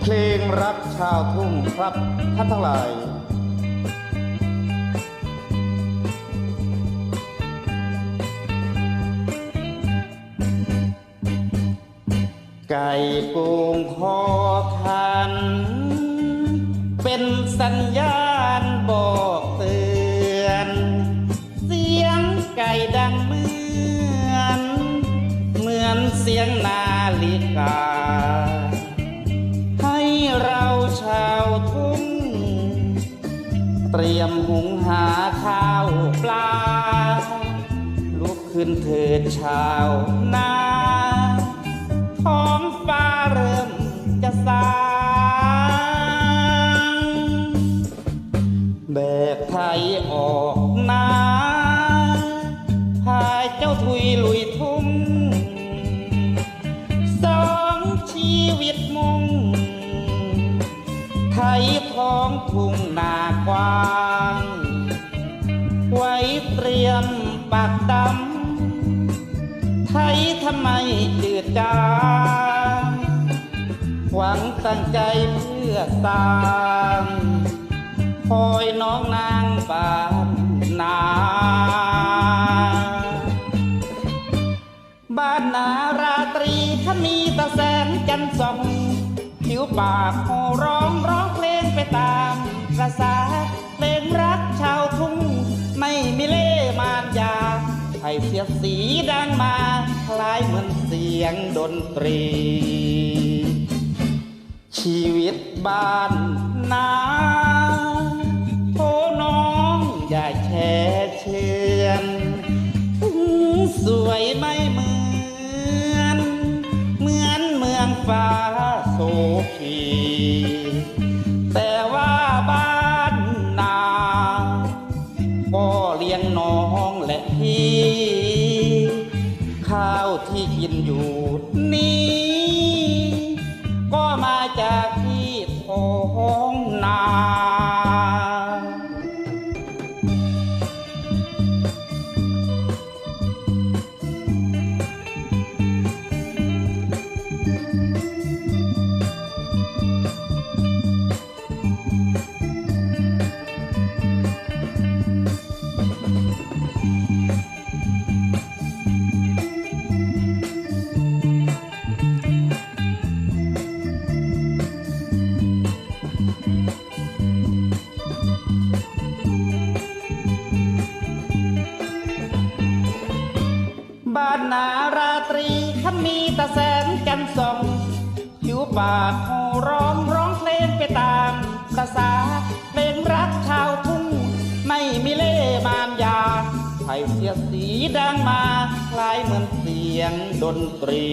เพลงรักชาวทุ่งครับท่านทั้งหลาย ไก่ปูงคอคัน เป็นสัญญาณบอกเตือน เสียงไก่ดังเหมือน เหมือนเสียงนาฬิกา เตรียมหุงหาข้าวปลา ลุกขึ้นเถิดชาวนาท้องฟ้าเริ่มจะสางแบกไทยออกนาพายเจ้าทุยลุยทุ่งสองชีวิตมุ่งไทยท้องทุ่งนาก วาง ไว้เตรียมปากดำไทยทำไมจืดจางหวังตั้งใจเพื่อสร้างคอยน้องนางบานนาบ้านนาราตรีถ้ามีตะแสงจันทร์ส่องผิวปากโหร้องร้องเพลงไปตามประสา ให้เสียสีดังมาคล้ายเหมือนเสียงดนตรี ชีวิตบ้านนาโทน้องอย่าแช่เชือนสวยไม่เหมือน เหมือนเมืองฟ้าโสภี นาราตรีถ้ามีตาแสงจันส่องผิวปากโหร้องร้องเพลงไปตามประสาเพลงรักชาวทุ่ง ไม่มีเล่มานยาไทยเสียสีดังมาคล้ายเหมือนเสียงดนตรี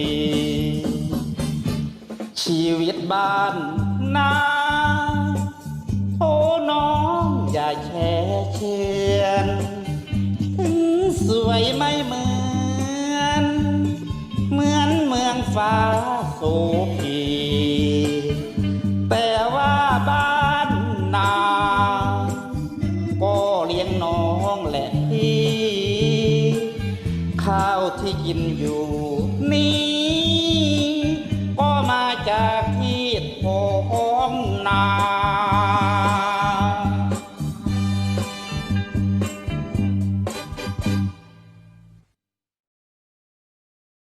ชีวิตบ้านนาโทน้องอย่าแช่เชือนถึงสวยไม่ ฟ้าโสภีแต่ว่าบ้านนา ก็เลี้ยงน้องและพี่ ข้าวที่กินอยู่